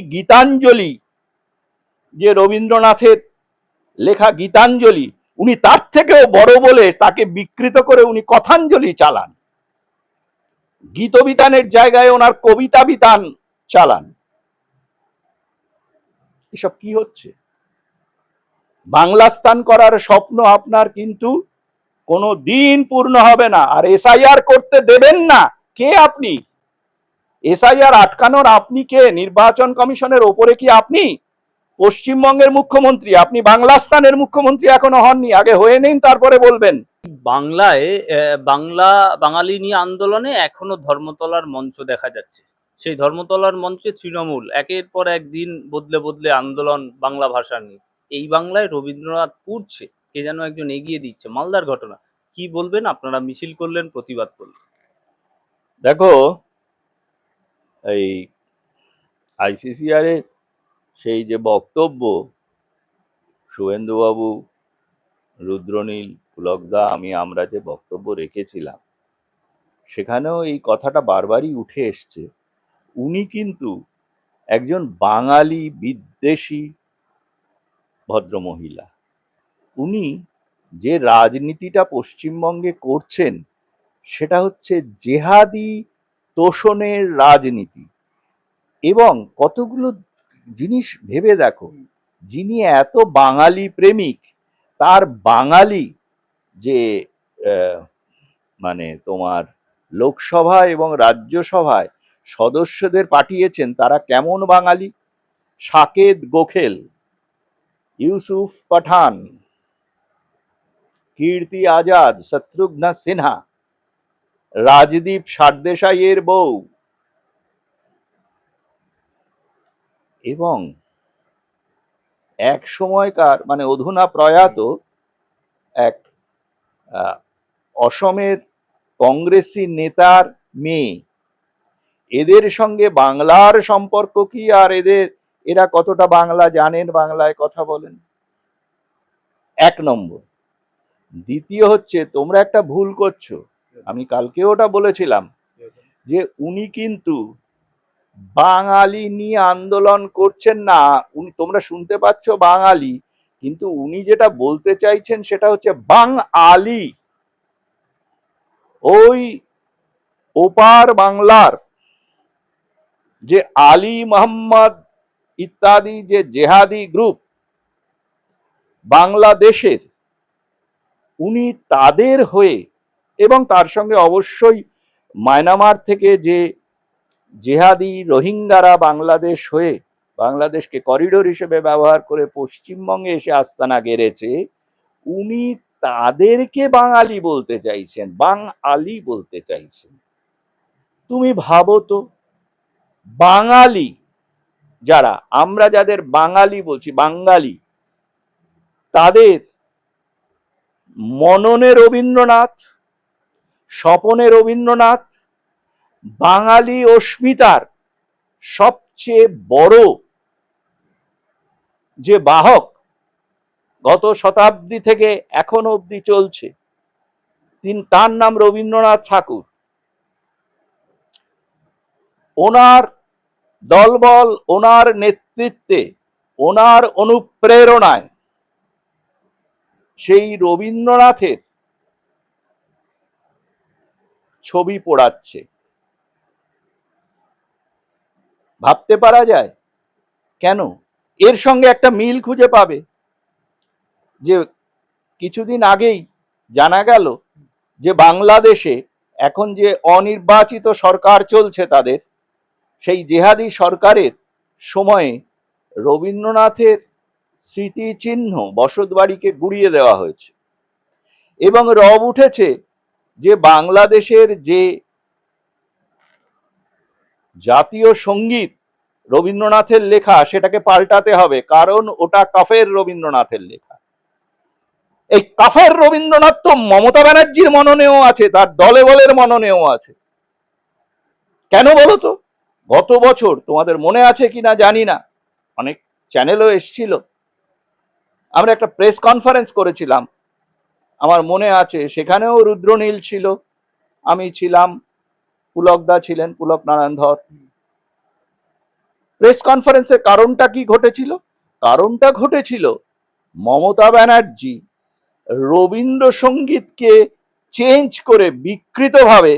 গীতাঞ্জলি, যে রবীন্দ্রনাথের লেখা গীতাঞ্জলি, উনি তার থেকেও বড় বলে তাকে বিকৃত করে উনি কথাঞ্জলি চালান। গীতবিতানের জায়গায় ওনার কবিতা বিতান চালান। এসব কি হচ্ছে? বাংলা স্থান করার স্বপ্ন আপনার কিন্তু কোনো দিন পূর্ণ হবে না। আর এসআইআর করতে দেবেন না। কে আপনি? এসআইআর আটকানোর আপনি কে? নির্বাচন কমিশনের ওপরে কি আপনি? পশ্চিমবঙ্গের মুখ্যমন্ত্রী। আপনি বাংলা স্থানের মুখ্যমন্ত্রী এখনও হননি। আগে হয়ে নেন তারপরে বলবেন। বাংলায় বাংলা বাঙালি নিয়ে আন্দোলনে এখনও ধর্মতলার মঞ্চ দেখা যাচ্ছে। সেই ধর্মতলার মঞ্চে তৃণমূল। একের পর একদিন বদলে বদলে আন্দোলন বাংলা ভাষা নিয়ে। এই বাংলায় রবীন্দ্রনাথ পুড়ছে। কে যেন একজন এগিয়ে দিচ্ছে। মালদার ঘটনা। কি বলবেন? আপনারা মিছিল করলেন প্রতিবাদ করলেন। দেখো এই আইসিসিআর এর সেই যে বক্তব্য, শুভেন্দুবাবু, রুদ্রনীল, পুলকদা, আমি আমরা যে বক্তব্য রেখেছিলাম, সেখানেও এই কথাটা বারবারই উঠে এসছে। উনি কিন্তু একজন বাঙালি বিদ্বেষী ভদ্রমহিলা। উনি যে রাজনীতিটা পশ্চিমবঙ্গে করছেন, সেটা হচ্ছে জেহাদি তোষণের রাজনীতি। এবং কতগুলো জিনিস ভেবে দেখো, যিনি এত বাঙালি প্রেমিক, তার বাঙালি যে মানে তোমার লোকসভা এবং রাজ্যসভায় সদস্যদের পাঠিয়েছেন, তারা কেমন বাঙালি? সাকেত গোখেল, ইউসুফ পাঠান, কীর্তি আজাদ, শত্রুঘ্ন সিনহা রাজদীপ সারদেশাইয়ের বউ। এবং এক সময়কার মানে অধুনা প্রয়াত এক অসমের কংগ্রেসি নেতার মেয়ে। এদের সঙ্গে বাংলার সম্পর্ক কি আর এদের, এরা কতটা বাংলা জানেন, বাংলায় কথা বলেন? এক নম্বর। দ্বিতীয় হচ্ছে, তোমরা একটা ভুল করছ। আমি কালকে ওটা বলেছিলাম যে উনি কিন্তু বাঙালি নিয়ে আন্দোলন করছেন না। উনি, তোমরা শুনতে পাচ্ছ বাঙালি, কিন্তু উনি যেটা বলতে চাইছেন সেটা হচ্ছে বাং আলি ওই ওপার বাংলার যে আলী মোহাম্মদ ইত্যাদি যে জেহাদি গ্রুপ বাংলাদেশের, উনি তাদের হয়ে এবং তার সঙ্গে অবশ্যই মায়ানমার থেকে যে জেহাদি রোহিঙ্গারা বাংলাদেশ হয়ে বাংলাদেশকে করিডোর হিসেবে ব্যবহার করে পশ্চিমবঙ্গে এসে আস্তানা গেড়েছে, উনি তাদেরকে বাঙালি বলতে চাইছেন, বাঙালি বলতে চাইছেন। তুমি ভাবো তো, বাঙালি যারা, আমরা যাদের বাঙালি বলছি, বাঙালি, তাদের মননে রবীন্দ্রনাথ স্বপনে রবীন্দ্রনাথ, বাঙালি অস্মিতার সবচেয়ে বড় যে বাহক গত শতাব্দী থেকে এখন অবধি চলছে, তিন তার নাম রবীন্দ্রনাথ ঠাকুর। ওনার দলবল, ওনার নেতৃত্বে, ওনার অনুপ্রেরণায় সেই রবীন্দ্রনাথের ছবি পোড়াচ্ছে। ভাবতে পারা যায়, কেন? এর সঙ্গে একটা মিল খুঁজে পাবে। যে কিছুদিন আগেই জানা গেল যে বাংলাদেশে এখন যে অনির্বাচিত সরকার চলছে তাদের, সেই জেহাদি সরকারের সময়ে রবীন্দ্রনাথের স্মৃতিচিহ্ন বসতবাড়িকে গুড়িয়ে দেওয়া হয়েছে। এবং রব উঠেছে যে বাংলাদেশের যে জাতীয় সংগীত রবীন্দ্রনাথের লেখা সেটাকে পাল্টাতে হবে, কারণ ওটা কাফের রবীন্দ্রনাথের লেখা। এই কাফের রবীন্দ্রনাথ তো মমতা ব্যানার্জির মননেও আছে, তার দলে বলের মননেও আছে। কেন বলো তো? গত বছর তোমাদের মনে আছে কিনা জানি না। অনেক চ্যানেলও এসছিল। আমরা একটা প্রেস কনফারেন্স করেছিলাম। আমার মনে আছে, সেখানেও রুদ্রনীল ছিল। আমি ছিলাম পুলকদা ছিলেন পুলক নারায়ণ ধর। প্রেস কনফারেন্সের কারণটা কি ঘটেছিল? কারণটা ঘটেছিল মমতা ব্যানার্জি রবীন্দ্রসঙ্গীতকে চেঞ্জ করে বিকৃতভাবে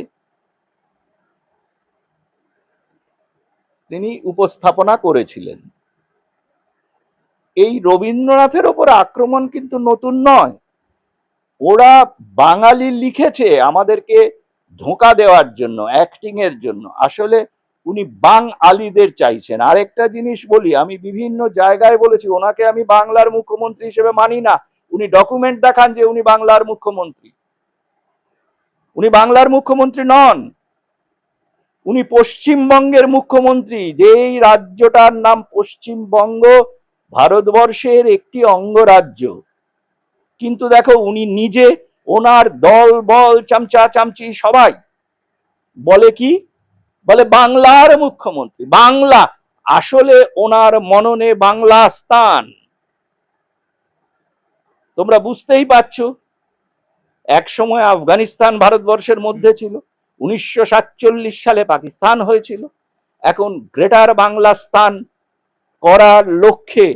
তিনি উপস্থাপনা করেছিলেন। এই রবীন্দ্রনাথের ওপর আক্রমণ কিন্তু নতুন নয়। ওরা বাঙালি লিখেছে আমাদেরকে ধোঁকা দেওয়ার জন্য অ্যাক্টিং এর জন্য। আসলে উনি বাং আলীদের চাইছেন। আরেকটা জিনিস বলি, আমি বিভিন্ন জায়গায় বলেছি, ওনাকে আমি বাংলার মুখ্যমন্ত্রী হিসেবে মানি না। উনি ডকুমেন্ট দেখান যে উনি বাংলার মুখ্যমন্ত্রী। উনি বাংলার মুখ্যমন্ত্রী নন। উনি পশ্চিমবঙ্গের মুখ্যমন্ত্রী। যেই রাজ্যটার নাম পশ্চিমবঙ্গ, ভারতবর্ষের একটি অঙ্গরাজ্য। কিন্তু দেখো উনি নিজে, ওনার দল, বল, চামচা, চামচি, সবাই। বলে কি? বলে বাংলার মুখ্যমন্ত্রী। বাংলা, আসলে ওনার মননে বাংলা স্থান। তোমরা বুঝতেই পারছ, এক সময় আফগানিস্তান ভারতবর্ষের মধ্যে ছিল, উনিশশো সাতচল্লিশ সালে পাকিস্তান হয়েছিল। এখন গ্রেটার বাংলা স্থান করার লক্ষ্যে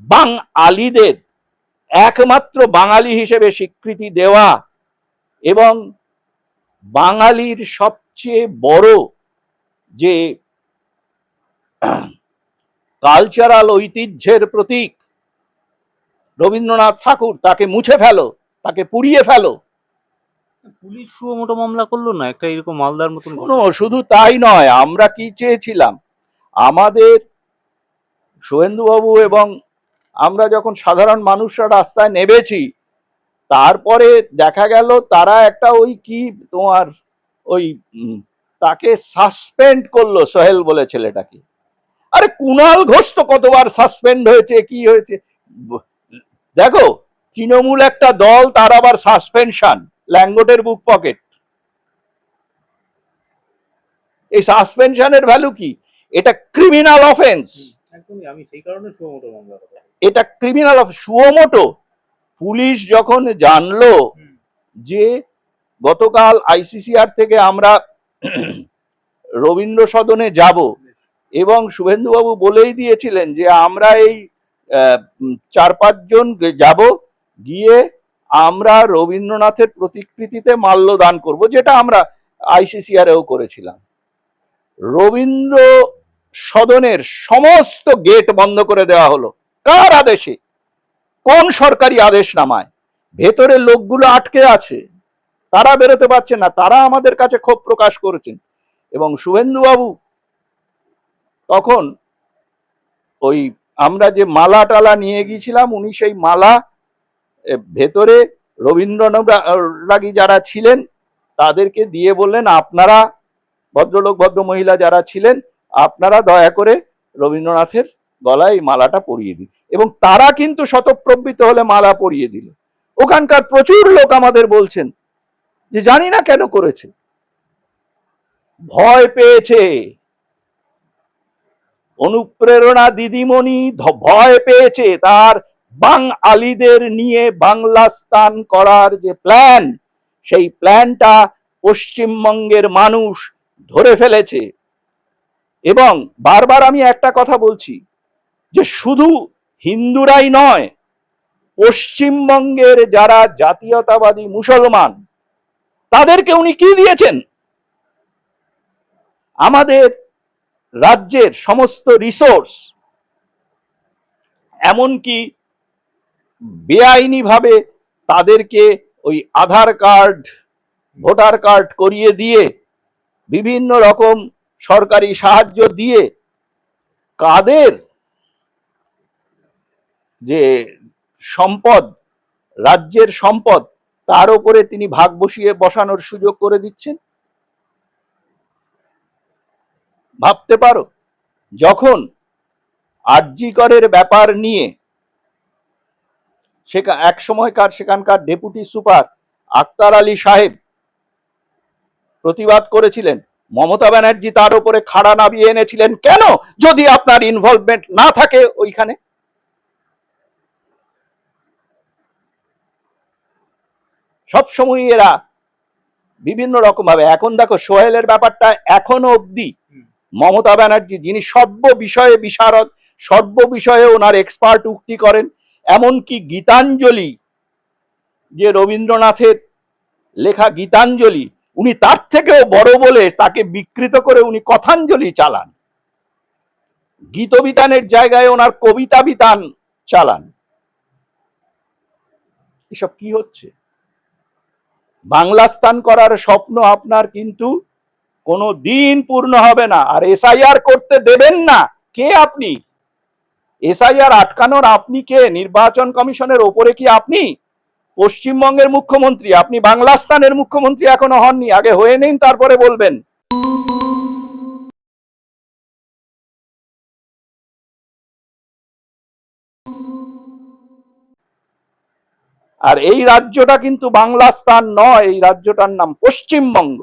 বাং আলীদের একমাত্র বাঙালি হিসেবে স্বীকৃতি দেওয়া এবং বাঙালির সবচেয়ে বড় যে কালচারাল ঐতিহ্যের প্রতীক রবীন্দ্রনাথ ঠাকুর তাকে মুছে ফেলো তাকে পুড়িয়ে ফেলো। পুলিশ মোটো মামলা করল না? একটা এরকম মালদার মতন শুধু তাই নয় আমরা কি চেয়েছিলাম? আমাদের শুভেন্দুবাবু এবং আমরা যখন সাধারণ মানুষরা রাস্তায় নেমেছি, তারপরে দেখা গেল তারা একটা ওই কি তোমার ওই তাকে সাসপেন্ড করল, সোহেল বলে ছেলেটাকে। আরে কুণাল ঘোষ তো কতবার সাসপেন্ড হয়েছে, কি হয়েছে? দেখো, তৃণমূল একটা দল, তার আবার সাসপেনশন ল্যাঙ্গটের বুক পকেট এই সাসপেনশনের ভ্যালু কি? এটা ক্রিমিনাল অফেন্স একদমই, আমি সেই কারণে শুভ মোটো মামলা এটা ক্রিমিনাল অফ সুয়োমোটো পুলিশ যখন জানলো যে গতকাল আইসিসিআর থেকে আমরা রবীন্দ্র সদনে যাব এবং শুভেন্দুবাবু বলেই দিয়েছিলেন যে আমরা এই চার পাঁচজন যাব, গিয়ে আমরা রবীন্দ্রনাথের প্রতিকৃতিতে মাল্যদান করব, যেটা আমরা আইসিসিআরেও করেছিলাম। রবীন্দ্র সদনের সমস্ত গেট বন্ধ করে দেওয়া হলো। কার আদেশে? কোন সরকারি আদেশ নামায় ভেতরে লোকগুলো আটকে আছে। তারা বেরোতে পারছে না। তারা আমাদের কাছে ক্ষোভ প্রকাশ করেছেন। এবং শুভেন্দু বাবু তখন ওই আমরা যে মালা টালা নিয়ে গিয়েছিলাম, উনি সেই মালা ভেতরে রবীন্দ্রনাথী যারা ছিলেন, তাদেরকে দিয়ে বললেন, আপনারা ভদ্রলোক, ভদ্র মহিলা যারা ছিলেন, আপনারা দয়া করে রবীন্দ্রনাথের গলায় এই মালাটা পরিয়ে দিন। এবং তারা কিন্তু শতপ্রবৃত হলে মালা পরিয়ে দিল। ওখানকার প্রচুর লোক আমাদের বলছেন যে জানি না কেন করেছে। ভয় পেয়েছে। অনুপ্রেরণা দিদিমণি ভয় পেয়েছে তার বাং আলীদের নিয়ে বাংলা স্থান করার যে প্ল্যান, সেই প্ল্যানটা পশ্চিমবঙ্গের মানুষ ধরে ফেলেছে। এবং বারবার আমি একটা কথা বলছি যে শুধু হিন্দুরাই নয়, পশ্চিমবঙ্গের যারা জাতীয়তাবাদী মুসলমান, তাদেরকে উনি কি দিয়েছেন? আমাদের রাজ্যের সমস্ত রিসোর্স এমনকি বেআইনিভাবে তাদেরকে ওই আধার কার্ড, ভোটার কার্ড করিয়ে দিয়ে বিভিন্ন রকম সরকারি সাহায্য দিয়ে কাদের যে সম্পদ, রাজ্যের সম্পদ, তার উপরে তিনি ভাগ বসিয়ে বসানোর সুযোগ করে দিচ্ছেন। ভাবতে পারো, যখন আরজি করের ব্যাপার নিয়ে সেকা এক সময়কার সেখানকার ডেপুটি সুপার আক্তার আলী সাহেব প্রতিবাদ করেছিলেন, মমতা ব্যানার্জি তার উপরে খাড়া নামিয়ে এনেছিলেন কেন? যদি আপনার ইনভলভমেন্ট না থাকে ওইখানে। সবসময় এরা বিভিন্ন রকম ভাবে। এখন দেখো সোহেলের ব্যাপারটা এখনও অবধি মমতা ব্যানার্জি যিনি সর্ব বিষয়ে বিশারদ সর্ব বিষয়ে ওনার এক্সপার্ট উক্তি করেন এমনকি গীতাঞ্জলি যে রবীন্দ্রনাথের লেখা গীতাঞ্জলি উনি তার থেকেও বড় বলে তাকে বিকৃত করে উনি কথাঞ্জলি চালান। গীতবিতানের জায়গায় ওনার কবিতা বিতান চালান। এসব কি হচ্ছে? বাংলা স্থান করার স্বপ্ন আপনার কিন্তু কোনো দিন পূর্ণ হবে না। আর এসআইআর করতে দেবেন না। কে আপনি? এসআইআর আটকানোর আপনি কে? নির্বাচন কমিশনের ওপরে কি আপনি? পশ্চিমবঙ্গের মুখ্যমন্ত্রী। আপনি বাংলা স্থানের মুখ্যমন্ত্রী এখনও হননি। আগে হয়ে নিন, তারপরে বলবেন। আর এই রাজ্যটা কিন্তু বাংলা স্থান নয় এই রাজ্যটার নাম পশ্চিমবঙ্গ।